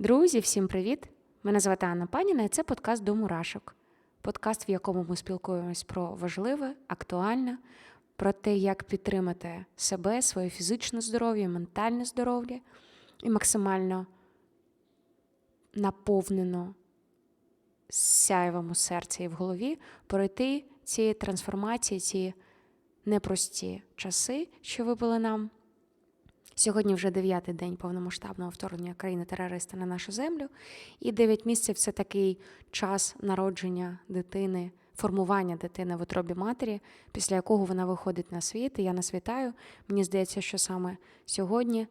Друзі, всім привіт! Мене звати Анна Паніна, і це подкаст до мурашок. Подкаст, в якому ми спілкуємось про важливе, актуальне, про те, як підтримати себе, своє фізичне здоров'я, ментальне здоров'я і максимально наповнено сяйвом у серці і в голові пройти ці трансформації, ці непрості часи, що випали нам. Сьогодні вже дев'ятий день повномасштабного вторгнення країни-терориста на нашу землю, і дев'ять місяців це такий час народження дитини, формування дитини в утробі матері, після якого вона виходить на світ. І я нас вітаю. Мені здається, що саме сьогодні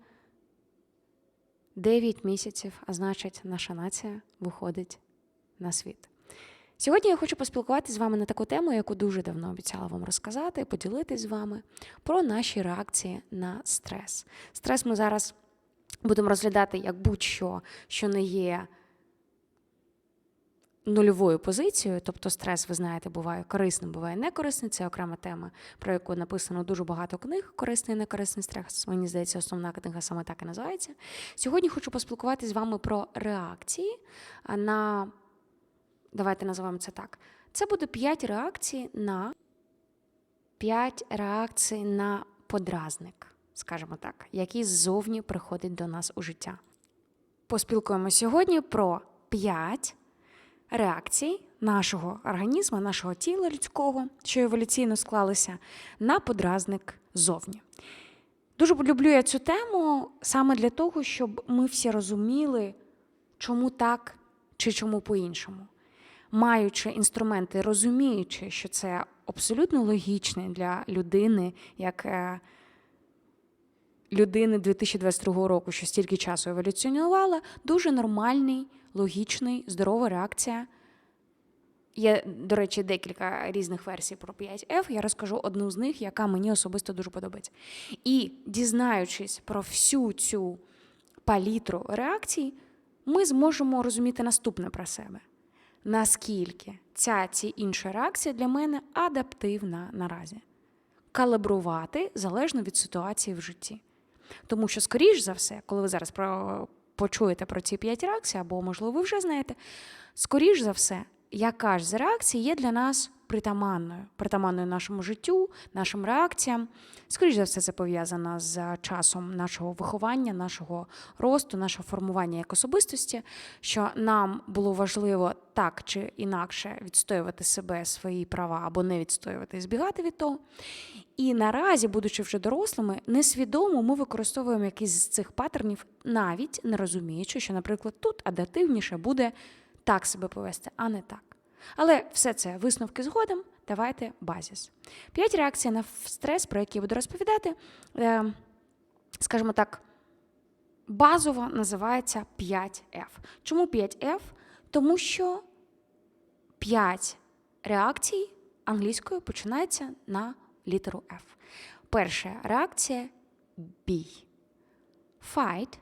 9 місяців, а значить, наша нація виходить на світ. Сьогодні я хочу поспілкуватися з вами на таку тему, яку дуже давно обіцяла вам розказати, поділитись з вами про наші реакції на стрес. Стрес ми зараз будемо розглядати як будь-що, що не є нульовою позицією, тобто стрес, ви знаєте, буває корисним, буває некорисним. Це окрема тема, про яку написано дуже багато книг. Корисний і некорисний стрес. Мені здається, основна книга саме так і називається. Сьогодні хочу поспілкуватися з вами про реакції на давайте називаємо це так. Це буде 5 реакцій на 5 реакцій на подразник, скажімо так, який ззовні приходить до нас у життя. Поспілкуємо сьогодні про 5 реакцій нашого організму, нашого тіла людського, що еволюційно склалися, на подразник зовні. Дуже люблю я цю тему саме для того, щоб ми всі розуміли, чому так чи чому по-іншому маючи інструменти, розуміючи, що це абсолютно логічне для людини, як е, людини 2022 року, що стільки часу еволюціонувала, дуже нормальний, логічний, здорова реакція. Є, до речі, декілька різних версій про 5F. Я розкажу одну з них, яка мені особисто дуже подобається. І дізнаючись про всю цю палітру реакцій, ми зможемо розуміти наступне про себе наскільки ця ці інша реакція для мене адаптивна наразі. Калибрувати залежно від ситуації в житті. Тому що, скоріш за все, коли ви зараз про, почуєте про ці п'ять реакцій, або, можливо, ви вже знаєте, скоріш за все, яка ж з реакцій є для нас притаманною, притаманною нашому життю, нашим реакціям. Скоріше за все, це пов'язано з часом нашого виховання, нашого росту, нашого формування як особистості, що нам було важливо так чи інакше відстоювати себе, свої права або не відстоювати і збігати від того. І наразі, будучи вже дорослими, несвідомо ми використовуємо якісь з цих паттернів, навіть не розуміючи, що, наприклад, тут адаптивніше буде так себе повести, а не так. Але все це висновки згодом. Давайте базіс. П'ять реакцій на стрес, про які я буду розповідати, е, скажімо так, базово називається 5F. Чому 5F? Тому що 5 реакцій англійською починається на літеру F. Перша реакція бій. Fight.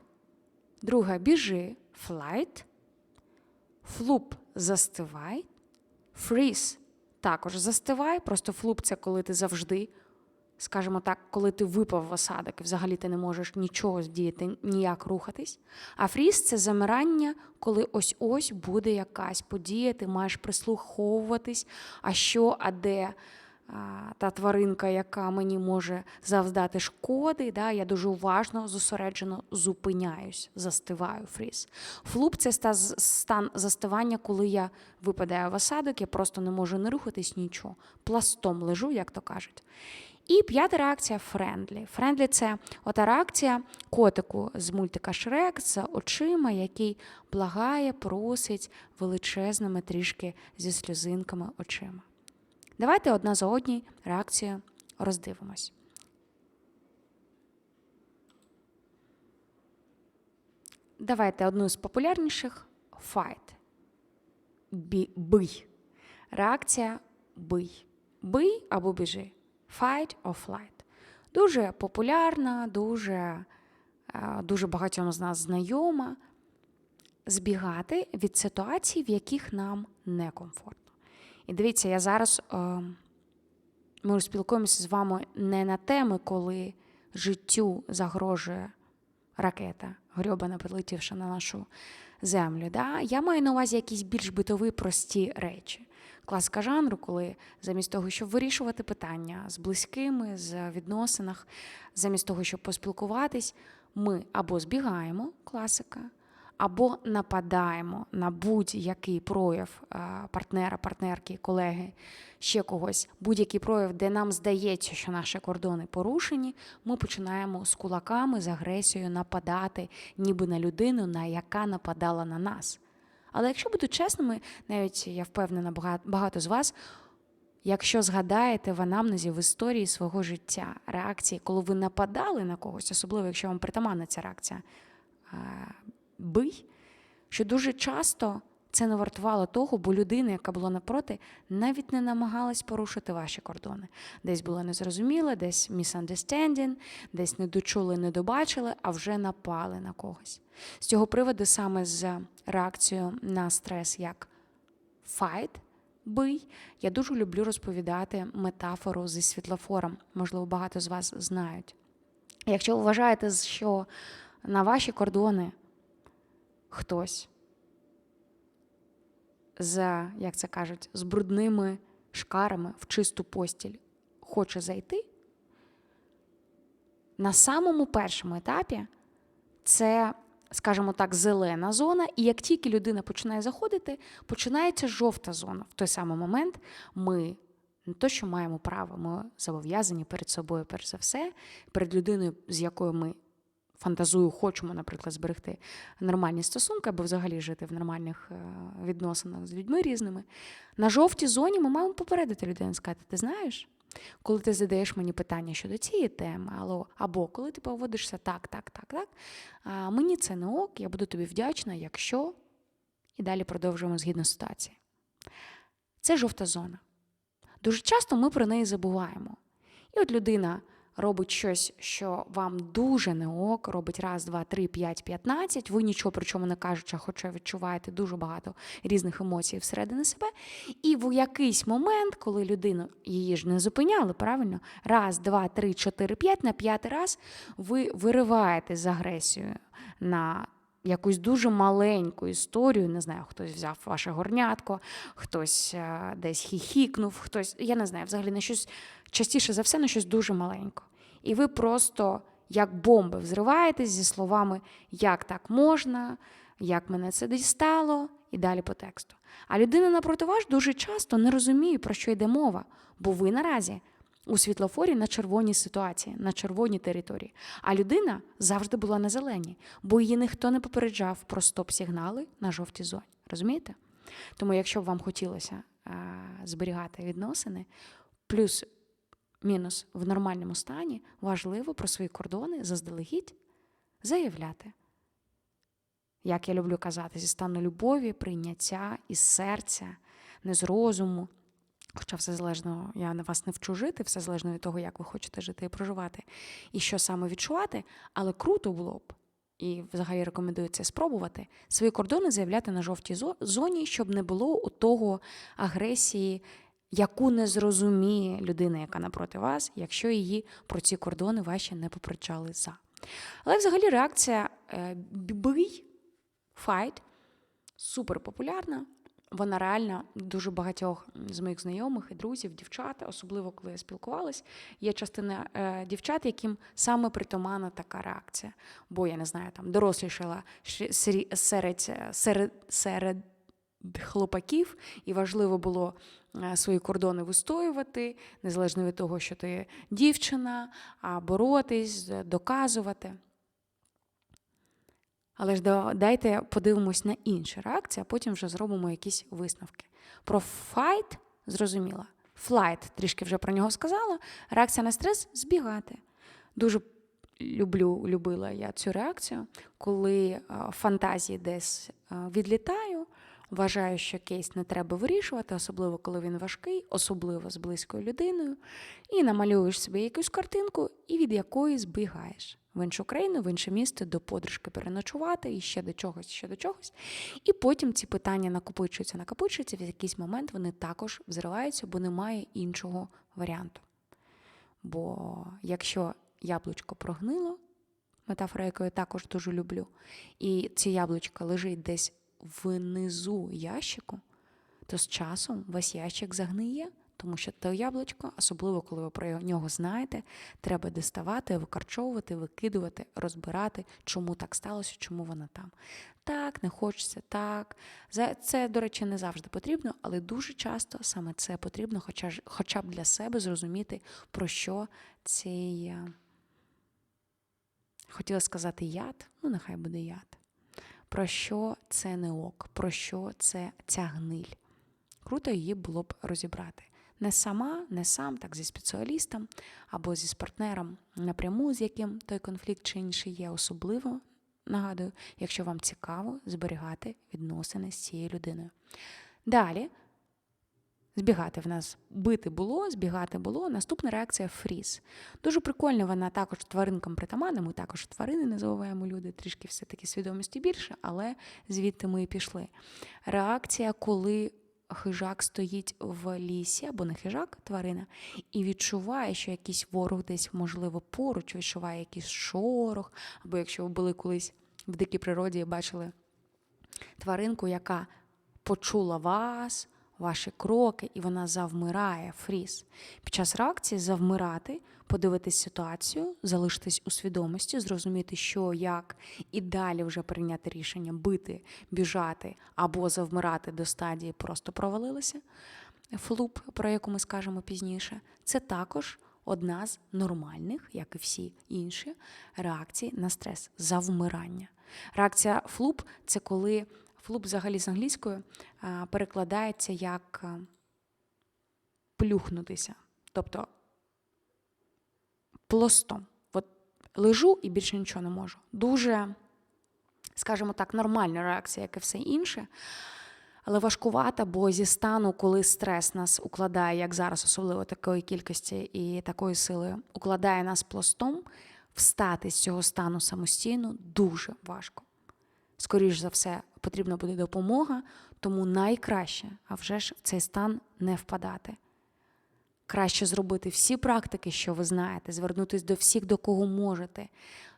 Друга біжи, flight. Флуп застивай. Фріз також застивай, просто флуп це коли ти завжди, скажімо так, коли ти випав в осадок і взагалі ти не можеш нічого здіяти, ніяк рухатись. А фріз це замирання, коли ось-ось буде якась подія, ти маєш прислуховуватись, а що, а де. Та тваринка, яка мені може завдати шкоди, да, я дуже уважно, зосереджено зупиняюсь, застиваю фріз. Флуп це стан застивання, коли я випадаю в осадок, я просто не можу не рухатись нічого. Пластом лежу, як то кажуть. І п'ята реакція френдлі. Френдлі це ота реакція котику з мультика Шрек з очима, який благає, просить величезними трішки зі сльозинками очима. Давайте одна за одній реакцію роздивимось. Давайте одну з популярніших fight. Бий. Реакція бий. Бий або біжи. Fight or flight. Дуже популярна, дуже, е, дуже багатьом з нас знайома. Збігати від ситуацій, в яких нам некомфортно. І дивіться, я зараз е, ми спілкуємося з вами не на теми, коли життю загрожує ракета, грьобана прилетівши на нашу землю. Да? Я маю на увазі якісь більш битові прості речі. Класика жанру, коли замість того, щоб вирішувати питання з близькими, з відносинах, замість того, щоб поспілкуватись, ми або збігаємо класика, або нападаємо на будь-який прояв е, партнера, партнерки, колеги, ще когось, будь-який прояв, де нам здається, що наші кордони порушені, ми починаємо з кулаками, з агресією нападати, ніби на людину, на яка нападала на нас. Але якщо бути чесними, навіть я впевнена, багато, з вас. Якщо згадаєте в анамнезі в історії свого життя реакції, коли ви нападали на когось, особливо якщо вам притаманна ця реакція, е, бий, що дуже часто це не вартувало того, бо людина, яка була напроти, навіть не намагалась порушити ваші кордони. Десь було незрозуміло, десь misunderstanding, десь не дочули, не добачили, а вже напали на когось. З цього приводу саме з реакцією на стрес як fight, бий, я дуже люблю розповідати метафору зі світлофором. Можливо, багато з вас знають. Якщо ви вважаєте, що на ваші кордони хтось за, як це кажуть, з брудними шкарами в чисту постіль хоче зайти, на самому першому етапі це, скажімо так, зелена зона, і як тільки людина починає заходити, починається жовта зона. В той самий момент ми не то, що маємо право, ми зобов'язані перед собою, перш за все, перед людиною, з якою ми фантазую, хочемо, наприклад, зберегти нормальні стосунки або взагалі жити в нормальних е, відносинах з людьми різними. На жовтій зоні ми маємо попередити людину, сказати, ти знаєш, коли ти задаєш мені питання щодо цієї теми, або, коли ти поводишся так, так, так, так, мені це не ок, я буду тобі вдячна, якщо. І далі продовжуємо згідно ситуації. Це жовта зона. Дуже часто ми про неї забуваємо. І от людина робить щось, що вам дуже не ок, робить раз, два, три, п'ять, п'ятнадцять. Ви нічого при чому не кажучи, хоча відчуваєте дуже багато різних емоцій всередині себе. І в якийсь момент, коли людину її ж не зупиняли, правильно, раз, два, три, чотири, п'ять, на п'ятий раз ви вириваєте з агресією на якусь дуже маленьку історію. Не знаю, хтось взяв ваше горнятко, хтось е, десь хіхікнув, хтось, я не знаю, взагалі на щось частіше за все на щось дуже маленьке. І ви просто як бомби взриваєтесь зі словами як так можна, як мене це дістало, і далі по тексту. А людина напроти вас дуже часто не розуміє, про що йде мова, бо ви наразі у світлофорі на червоній ситуації, на червоній території. А людина завжди була на зеленій, бо її ніхто не попереджав про стоп-сигнали на жовтій зоні. Розумієте? Тому, якщо б вам хотілося а, зберігати відносини, плюс мінус в нормальному стані, важливо про свої кордони заздалегідь заявляти. Як я люблю казати, зі стану любові, прийняття із серця, не з розуму. Хоча все залежно, я на вас не вчу жити, все залежно від того, як ви хочете жити і проживати, і що саме відчувати, але круто було б, і взагалі рекомендується спробувати свої кордони заявляти на жовтій зоні, щоб не було у того агресії, яку не зрозуміє людина, яка напроти вас, якщо її про ці кордони ваші не попереджали за. Але взагалі реакція е, бий, файт супер популярна. Вона реально дуже багатьох з моїх знайомих і друзів, дівчат, особливо коли я спілкувалась, є частина е, дівчат, яким саме притаманна така реакція. Бо я не знаю, там дорослішала серед, серед, серед хлопаків, і важливо було е, свої кордони вистоювати, незалежно від того, що ти дівчина, а боротись, доказувати. Але ж дайте подивимось на інші реакції, а потім вже зробимо якісь висновки. Про файт зрозуміла. Флайт, трішки вже про нього сказала. Реакція на стрес збігати. Дуже люблю, любила я цю реакцію, коли фантазії десь відлітаю, Вважаю, що кейс не треба вирішувати, особливо коли він важкий, особливо з близькою людиною, і намалюєш собі якусь картинку, і від якої збігаєш в іншу країну, в інше місто до подружки переночувати і ще до чогось, ще до чогось. І потім ці питання накопичуються, накопичуються, в якийсь момент вони також взриваються, бо немає іншого варіанту. Бо якщо яблучко прогнило, метафора, яку я також дуже люблю, і ці яблучка лежить десь внизу ящику, то з часом весь ящик загниє, тому що те яблучко, особливо коли ви про нього знаєте, треба доставати, викарчовувати, викидувати, розбирати, чому так сталося, чому вона там. Так, не хочеться, так. Це, до речі, не завжди потрібно, але дуже часто саме це потрібно, хоча, хоча б для себе зрозуміти, про що цей. е, Хотіла сказати яд, ну нехай буде яд. Про що це не ок, про що це ця гниль. Круто її було б розібрати. Не сама, не сам, так зі спеціалістом або зі партнером напряму, з яким той конфлікт чи інший є, особливо нагадую, якщо вам цікаво зберігати відносини з цією людиною. Далі збігати в нас бити було, збігати було. Наступна реакція фріз. Дуже прикольно, вона також тваринкам притаманна. Ми також тварини називаємо люди, трішки все-таки свідомості більше, але звідти ми і пішли. Реакція, коли хижак стоїть в лісі, або не хижак, тварина, і відчуває, що якийсь ворог десь, можливо, поруч, відчуває якийсь шорох, або якщо ви були колись в дикій природі і бачили тваринку, яка почула вас, ваші кроки, і вона завмирає, фріз. Під час реакції завмирати, подивитись ситуацію, залишитись у свідомості, зрозуміти, що, як, і далі вже прийняти рішення бити, біжати або завмирати до стадії просто провалилися. Флуп, про яку ми скажемо пізніше, це також одна з нормальних, як і всі інші, реакцій на стрес завмирання. Реакція флуп це коли флуп взагалі з англійською перекладається як плюхнутися. Тобто пластом. От лежу і більше нічого не можу. Дуже, скажімо так, нормальна реакція, як і все інше. Але важкувата, бо зі стану, коли стрес нас укладає, як зараз, особливо такої кількості і такої сили, укладає нас пластом, встати з цього стану самостійно дуже важко. Скоріш за все, потрібна буде допомога, тому найкраще, а вже ж в цей стан не впадати. Краще зробити всі практики, що ви знаєте, звернутися до всіх, до кого можете.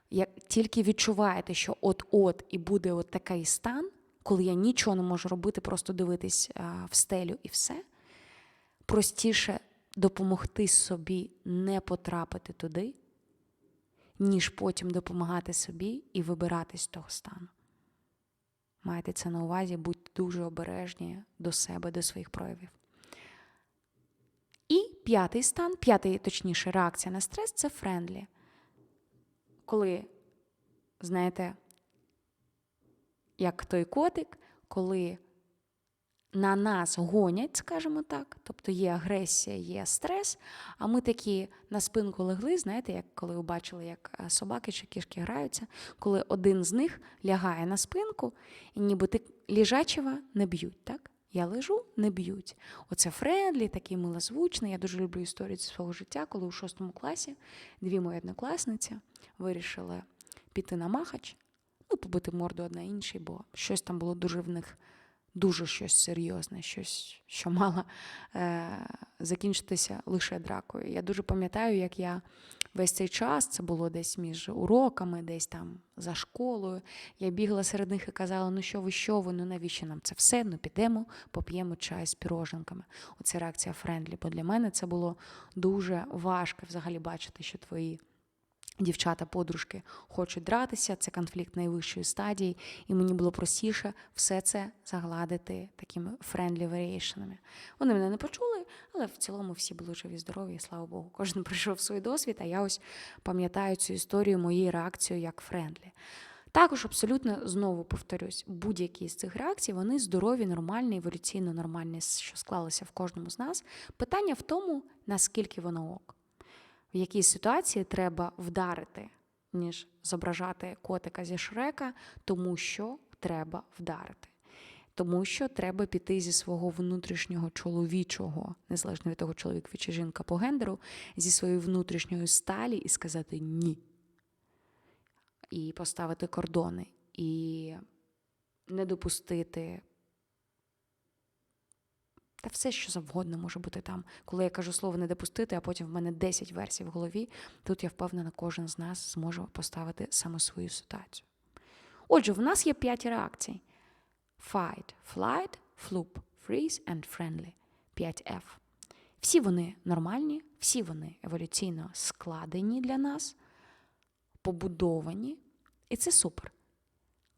Як тільки відчуваєте, що от-от і буде от такий стан, коли я нічого не можу робити, просто дивитись в стелю і все, простіше допомогти собі не потрапити туди, ніж потім допомагати собі і вибиратись з того стану. Майте це на увазі, будьте дуже обережні до себе, до своїх проявів. І п'ятий стан, п'ятий, точніше, реакція на стрес це френдлі. Коли, знаєте, як той котик, коли на нас гонять, скажімо так, тобто є агресія, є стрес, а ми такі на спинку легли, знаєте, як коли ви бачили, як е, собаки чи кішки граються, коли один з них лягає на спинку, і ніби ти лежачого не б'ють, так? Я лежу, не б'ють. Оце Фредлі, такий милозвучний. Я дуже люблю історію зі свого життя, коли у шостому класі дві мої однокласниці вирішили піти на махач, ну, побити морду одна іншій, бо щось там було дуже в них дуже щось серйозне, щось, що мало е, закінчитися лише дракою. Я дуже пам'ятаю, як я весь цей час, це було десь між уроками, десь там за школою. Я бігла серед них і казала: ну що ви, що ви, ну навіщо нам це все? Ну підемо, поп'ємо чай з піроженками. Оце реакція Френдлі. Бо для мене це було дуже важко взагалі бачити, що твої. Дівчата, подружки хочуть дратися, це конфлікт найвищої стадії, і мені було простіше все це загладити такими friendly variationами. Вони мене не почули, але в цілому всі були живі, здорові, і слава Богу. Кожен пройшов свій досвід, а я ось пам'ятаю цю історію, моєї реакцію як френдлі. Також абсолютно знову повторюсь, будь-які з цих реакцій вони здорові, нормальні, еволюційно нормальні, що склалися в кожному з нас. Питання в тому, наскільки воно ок в якій ситуації треба вдарити, ніж зображати котика зі шрека, тому що треба вдарити. Тому що треба піти зі свого внутрішнього чоловічого, незалежно від того, чоловік чи жінка по гендеру, зі своєї внутрішньої сталі і сказати ні. І поставити кордони, і не допустити Та все, що завгодно може бути там. Коли я кажу слово не допустити, а потім в мене 10 версій в голові, тут я впевнена, кожен з нас зможе поставити саме свою ситуацію. Отже, в нас є 5 реакцій: fight, flight, floop, freeze and friendly. 5F. Всі вони нормальні, всі вони еволюційно складені для нас, побудовані, і це супер.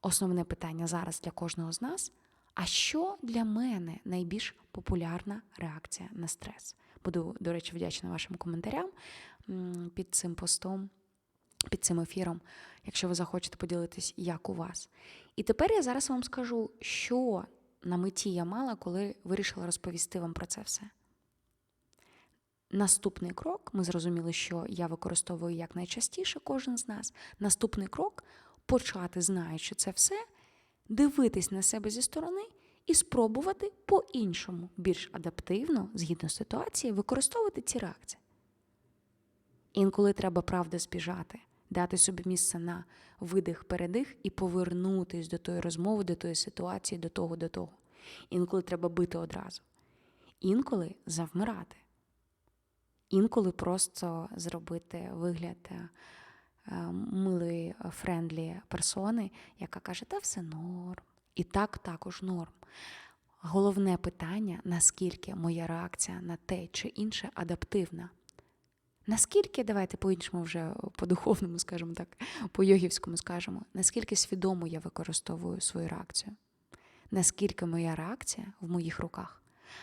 Основне питання зараз для кожного з нас: а що для мене найбільш популярна реакція на стрес? Буду, до речі, вдячна вашим коментарям під цим постом, під цим ефіром, якщо ви захочете поділитись, як у вас. І тепер я зараз вам скажу, що на меті я мала, коли вирішила розповісти вам про це все. Наступний крок, ми зрозуміли, що я використовую якнайчастіше кожен з нас. Наступний крок почати, знаючи це все, дивитись на себе зі сторони і спробувати по-іншому, більш адаптивно, згідно ситуації, використовувати ці реакції. Інколи треба правда збіжати, дати собі місце на видих, передих і повернутись до тої розмови, до тої ситуації, до того, до того. Інколи треба бити одразу. Інколи завмирати. Інколи просто зробити вигляд е, милої, е, френдлі персони, яка каже, та все норм. І так також норм. Головне питання, наскільки моя реакція на те чи інше адаптивна. Наскільки, давайте по-іншому вже по-духовному, скажімо так, по-йогівському скажемо, наскільки свідомо я використовую свою реакцію? Наскільки моя реакція в моїх руках?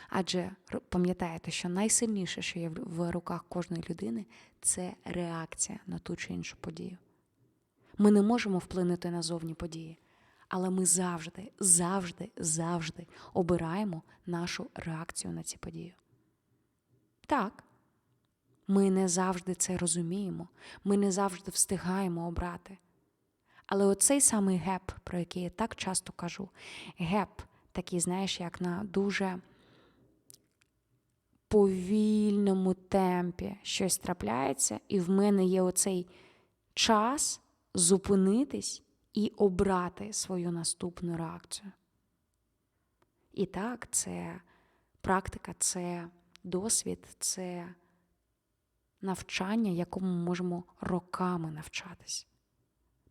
Адже пам'ятаєте, що найсильніше, що є в- руках кожної людини, це реакція на ту чи іншу подію. Ми не можемо вплинути на зовні події, але ми завжди, завжди, завжди обираємо нашу реакцію на ці події. Так, ми не завжди це розуміємо, ми не завжди встигаємо обрати. Але оцей самий геп, про який я так часто кажу, геп, такий, знаєш, як на дуже повільному темпі щось трапляється, і в мене є оцей час зупинитись і обрати свою наступну реакцію. І так, це практика, це досвід, це навчання, якому ми можемо роками навчатись.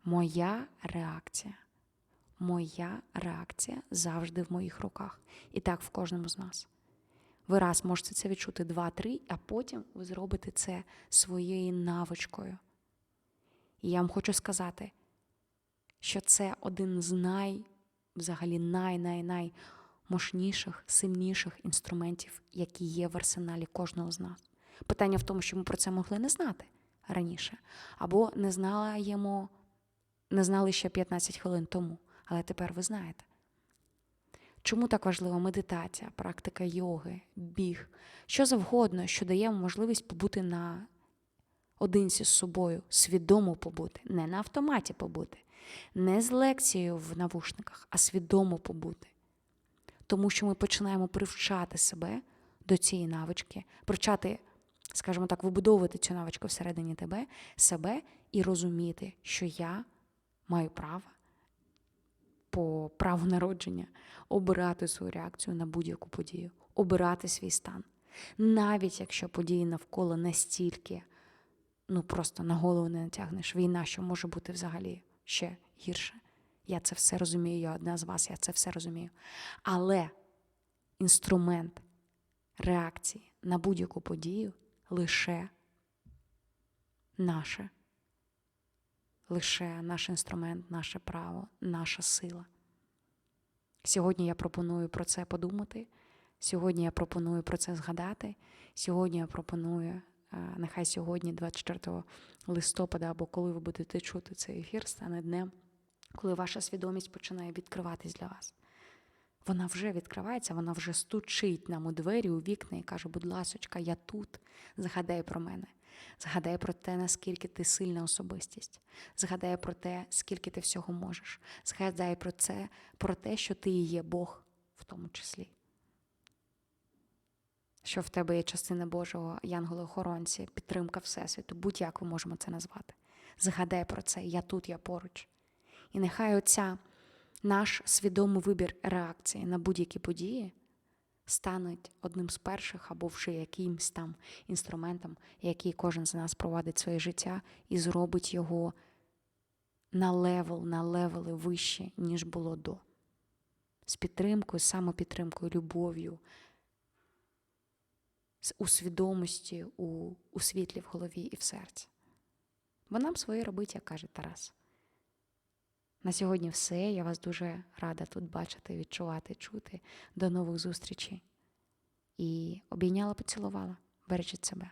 Моя реакція. Моя реакція завжди в моїх руках. І так в кожному з нас. Ви раз можете це відчути два-три, а потім ви зробите це своєю навичкою. І я вам хочу сказати, що це один з най, взагалі, най-най-най мощніших, сильніших інструментів, які є в арсеналі кожного з нас. Питання в тому, що ми про це могли не знати раніше, або не знаємо, не знали ще 15 хвилин тому, але тепер ви знаєте. Чому так важлива медитація, практика йоги, біг, що завгодно, що дає можливість побути на одинці з собою, свідомо побути, не на автоматі побути, не з лекцією в навушниках, а свідомо побути. Тому що ми починаємо привчати себе до цієї навички, привчати, скажімо так, вибудовувати цю навичку всередині тебе, себе і розуміти, що я маю право по праву народження обирати свою реакцію на будь-яку подію, обирати свій стан. Навіть якщо події навколо настільки, ну просто на голову не натягнеш війна, що може бути взагалі ще гірше. Я це все розумію, я одна з вас, я це все розумію. Але інструмент реакції на будь-яку подію лише наше лише наш інструмент, наше право, наша сила. Сьогодні я пропоную про це подумати. Сьогодні я пропоную про це згадати. Сьогодні я пропоную, е, нехай сьогодні, 24 листопада, або коли ви будете чути цей ефір, стане днем, коли ваша свідомість починає відкриватись для вас. Вона вже відкривається, вона вже стучить нам у двері, у вікна і каже: будь ласочка, я тут. Згадай про мене. Згадай про те, наскільки ти сильна особистість. Згадай про те, скільки ти всього можеш. Згадай про це, про те, що ти і є Бог в тому числі. Що в тебе є частина Божого, янголи-охоронці, підтримка Всесвіту, будь-як ми можемо це назвати. Згадай про це, я тут, я поруч. І нехай оця наш свідомий вибір реакції на будь-які події стануть одним з перших або вже якимсь там інструментом, який кожен з нас провадить своє життя і зробить його на левел, на левели вище, ніж було до. З підтримкою, самопідтримкою, любов'ю, з свідомості, у, у світлі в голові і в серці. Бо нам своє робить, як каже Тарас. На сьогодні все. Я вас дуже рада тут бачити, відчувати, чути. До нових зустрічей. І обійняла, поцілувала. Бережіть себе.